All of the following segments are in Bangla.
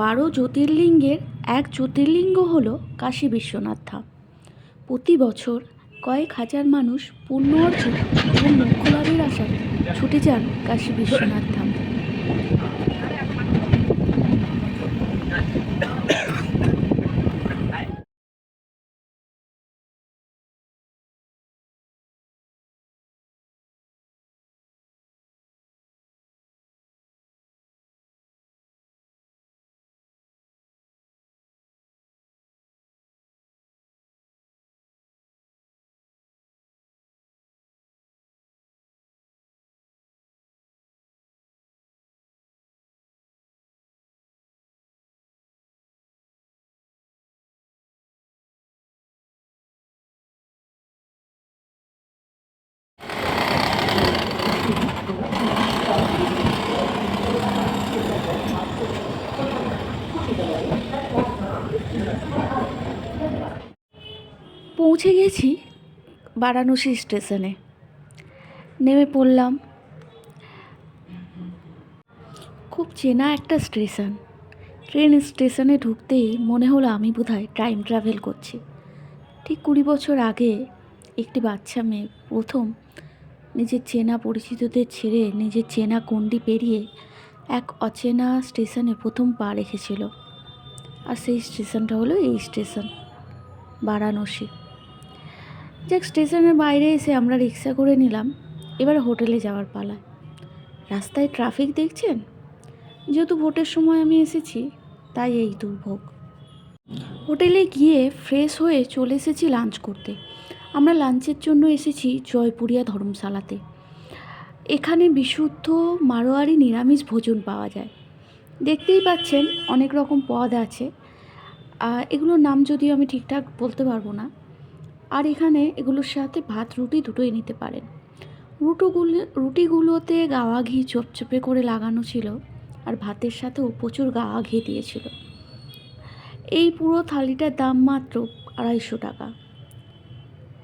বারো জ্যোতির্লিঙ্গের এক জ্যোতির্লিঙ্গ হল কাশী বিশ্বনাথ ধাম। প্রতি বছর কয়েক হাজার মানুষ পুণ্য অর্জন এবং মোক্ষ লাভের আশায় ছুটে যান কাশী বিশ্বনাথ ধাম। পৌঁছে গেছি বারাণসী স্টেশনে। নেমে পড়লাম। খুব চেনা একটা স্টেশন। ট্রেন স্টেশনে ঢুকতেই মনে হলো আমি বোধহয় টাইম ট্রাভেল করছি। ঠিক কুড়ি বছর আগে একটি বাচ্চা মেয়ে প্রথম নিজের চেনা পরিচিতদের ছেড়ে নিজের চেনা গণ্ডি পেরিয়ে এক অচেনা স্টেশনে প্রথম পা রেখেছিল। আর সেই স্টেশনটা হলো এই স্টেশন, বারাণসী। যাক, স্টেশনের বাইরে এসে আমরা রিক্সা করে নিলাম। এবার হোটেলে যাওয়ার পালা। রাস্তায় ট্রাফিক দেখছেন? যেহেতু ভোটের সময় আমি এসেছি, তাই এই দুর্ভোগ। হোটেলে গিয়ে ফ্রেশ হয়ে চলে এসেছি লাঞ্চ করতে। আমরা লাঞ্চের জন্য এসেছি জয়পুরিয়া ধর্মশালাতে। এখানে বিশুদ্ধ মারোয়ারি নিরামিষ ভোজন পাওয়া যায়। দেখতেই পাচ্ছেন, অনেক রকম পদ আছে। এগুলোর নাম যদিও আমি ঠিকঠাক বলতে পারব না। আর এখানে এগুলোর সাথে ভাত, রুটি দুটোই নিতে পারেন। রুটোগুলো, রুটিগুলোতে গাওয়া ঘি চপচপে করে লাগানো ছিল আর ভাতের সাথেও প্রচুর গাওয়া ঘি দিয়েছিল। এই পুরো থালিটার দাম মাত্র আড়াইশো টাকা।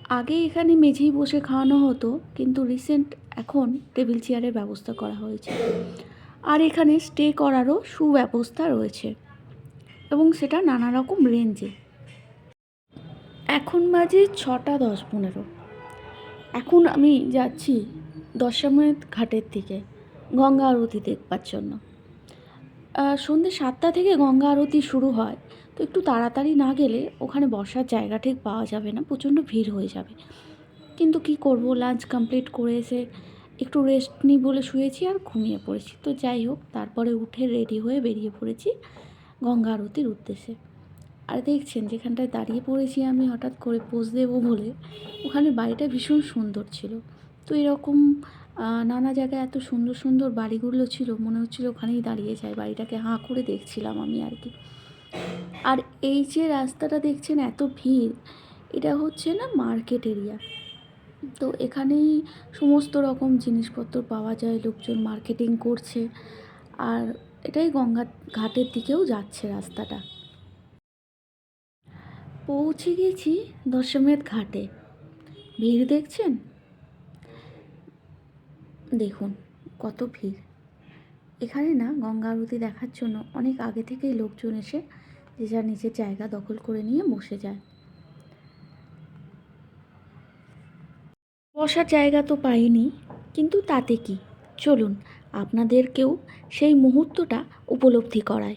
আগে এখানে মেঝেই বসে খাওয়ানো হতো, কিন্তু রিসেন্ট এখন টেবিল চেয়ারের ব্যবস্থা করা হয়েছে। আর এখানে স্টে করারও সুব্যবস্থা রয়েছে এবং সেটা নানা রকম রেঞ্জে। এখন বাজে ছটা দশ পনেরো। এখন আমি যাচ্ছি দশামেধ ঘাটের দিকে, গঙ্গা আরতি দেখবার জন্য। সন্ধ্যে সাতটা থেকে গঙ্গা আরতি শুরু হয়, তো একটু তাড়াতাড়ি না গেলে ওখানে বসার জায়গা ঠিক পাওয়া যাবে না, প্রচণ্ড ভিড় হয়ে যাবে। কিন্তু কি করব লাঞ্চ কমপ্লিট করে এসে একটু রেস্ট নিই বলে শুয়েছি আর ঘুমিয়ে পড়েছি। তো যাই হোক, তারপরে উঠে রেডি হয়ে বেরিয়ে পড়েছি গঙ্গা আরতির উদ্দেশ্যে। আর দেখছেন যেখানটায় দাঁড়িয়ে পড়েছি আমি হঠাৎ করে পোজ দেবো বলে, ওখানে বাড়িটা ভীষণ সুন্দর ছিল। তো এরকম নানা জায়গায় এত সুন্দর সুন্দর বাড়িগুলো ছিল, মনে হচ্ছিল ওখানেই দাঁড়িয়ে যায়। বাড়িটাকে হাঁ করে দেখছিলাম আমি আর কি। আর এই যে রাস্তাটা দেখছেন এত ভিড়, এটা হচ্ছে না মার্কেট এরিয়া। তো এখানেই সমস্ত রকম জিনিসপত্র পাওয়া যায়, লোকজন মার্কেটিং করছে। আর এটাই গঙ্গা ঘাটের দিকেও যাচ্ছে রাস্তাটা। পৌঁছে গেছি দশমেধ ঘাটে। ভিড় দেখছেন? দেখুন, কত ভিড়। এখানে না গঙ্গা আরতি দেখার জন্য অনেক আগে থেকেই লোকজন এসে যে যার নিজের জায়গা দখল করে নিয়ে বসে যায়। বসার জায়গা তো পাইনি, কিন্তু তাতে কি? চলুন আপনাদেরকেও সেই মুহূর্তটা উপলব্ধি করায়।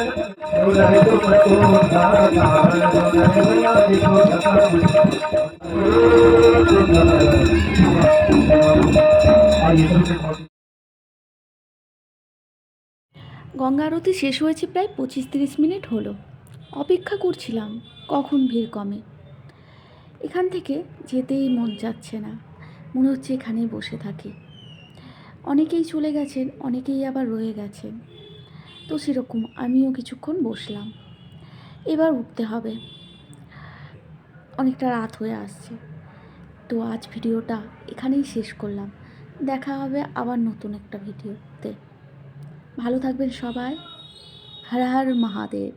গঙ্গা আরতি শেষ হয়েছে প্রায় পঁচিশ তিরিশ মিনিট হলো। অপেক্ষা করছিলাম, কখন ভিড় কমে। এখান থেকে যেতেই মন যাচ্ছে না, মনে হচ্ছে এখানেই বসে থাকি। অনেকেই চলে গেছেন, অনেকেই আবার রয়ে গেছেন। তো সেরকম আমিও কিছুক্ষণ বসলাম। এবার উঠতে হবে। অনেকটা রাত হয়ে আসছে। তো আজ ভিডিওটা এখানেই শেষ করলাম। দেখা হবে আবার নতুন একটা ভিডিওতে। ভালো থাকবেন সবাই। হর হর মহাদেব।